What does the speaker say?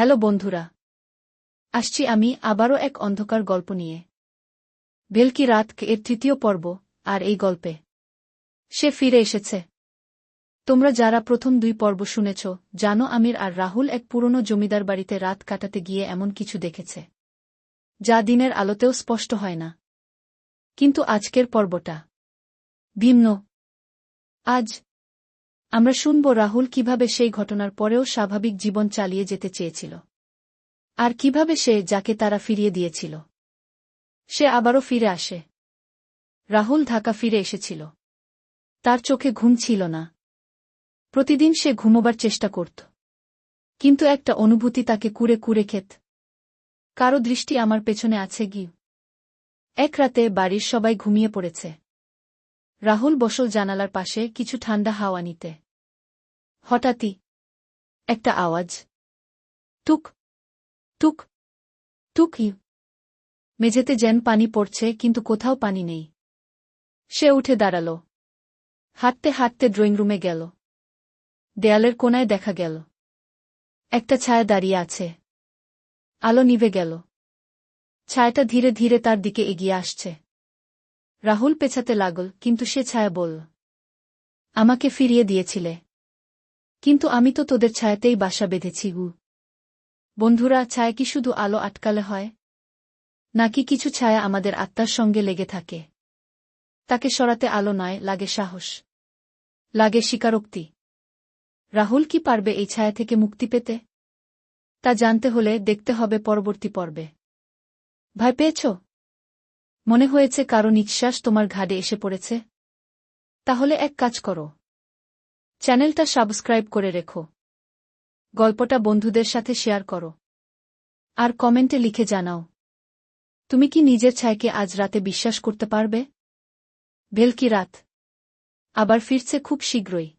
Hello বন্ধুরা। আসছি আমি আবারও এক অন্ধকার গল্প নিয়ে। ভেলকি রাত এর তৃতীয় পর্ব, আর এই গল্পে। সে ফিরে এসেছে। তোমরা যারা প্রথম দুই পর্ব শুনেছ, জানো আমির আর রাহুল এক পুরনো জমিদার বাড়িতে রাত কাটাতে গিয়ে এমন কিছু দেখেছে। যা দিনের আলোতেও স্পষ্ট হয় না। কিন্তু আজকের পর্বটা ভিন্ন। আজ আমরা শুনব রাহুল কীভাবে সেই ঘটনার পরেও স্বাভাবিক জীবন চালিয়ে যেতে চেয়েছিল। আর কীভাবে সে যাকে তারা ফিরিয়ে দিয়েছিল। সে আবারও ফিরে আসে। রাহুল ঢাকা ফিরে এসেছিল। তার চোখে ঘুম ছিল না। প্রতিদিন সে ঘুমোবার চেষ্টা করত। কিন্তু একটা অনুভূতি তাকে কুড়ে কুড়ে খেত। কারও দৃষ্টি আমার পেছনে আছে গি এক রাতে বাড়ির সবাই ঘুমিয়ে পড়েছে। রাহুল বসল জানালার পাশে কিছু ঠান্ডা হাওয়া নিতে। হঠাৎই একটা আওয়াজ। টুক টুক টুক ইউ। মেঝেতে যেন পানি পড়ছে, কিন্তু কোথাও পানি নেই। সে উঠে দাঁড়াল। হাঁটতে হাঁটতে ড্রয়িং রুমে গেল। দেয়ালের কোনায় দেখা গেল। একটা ছায়া দাঁড়িয়ে আছে। আলো নিভে গেল। ছায়াটা ধীরে ধীরে তার দিকে এগিয়ে আসছে। রাহুল পেছাতে লাগল, কিন্তু সে ছায়া বলল, আমাকে ফিরিয়ে দিয়েছিলে। কিন্তু আমি তো তোদের ছায়াতেই বাসা বেঁধেছি গু। বন্ধুরা, ছায়া কি শুধু আলো আটকালে হয়? নাকি কিছু ছায়া আমাদের আত্মার সঙ্গে লেগে থাকে? তাকে সরাতে আলো নয়, লাগে সাহস। লাগে স্বীকারোক্তি। রাহুল কি পারবে এই ছায়া থেকে মুক্তি পেতে? তা জানতে হলে দেখতে হবে পরবর্তী পর্বে। ভয় পেয়েছ? মনে হয়েছে কারও নিঃশ্বাস তোমার ঘাড়ে এসে পড়েছে? তাহলে এক কাজ করো। চ্যানেলটা সাবস্ক্রাইব করে রেখো। গল্পটা বন্ধুদের সাথে শেয়ার করো। আর কমেন্টে লিখে জানাও। তুমি কি নিজের ছায়কে আজ রাতে বিশ্বাস করতে পারবে? ভেলকি রাত? আবার ফিরছে খুব শীঘ্রই।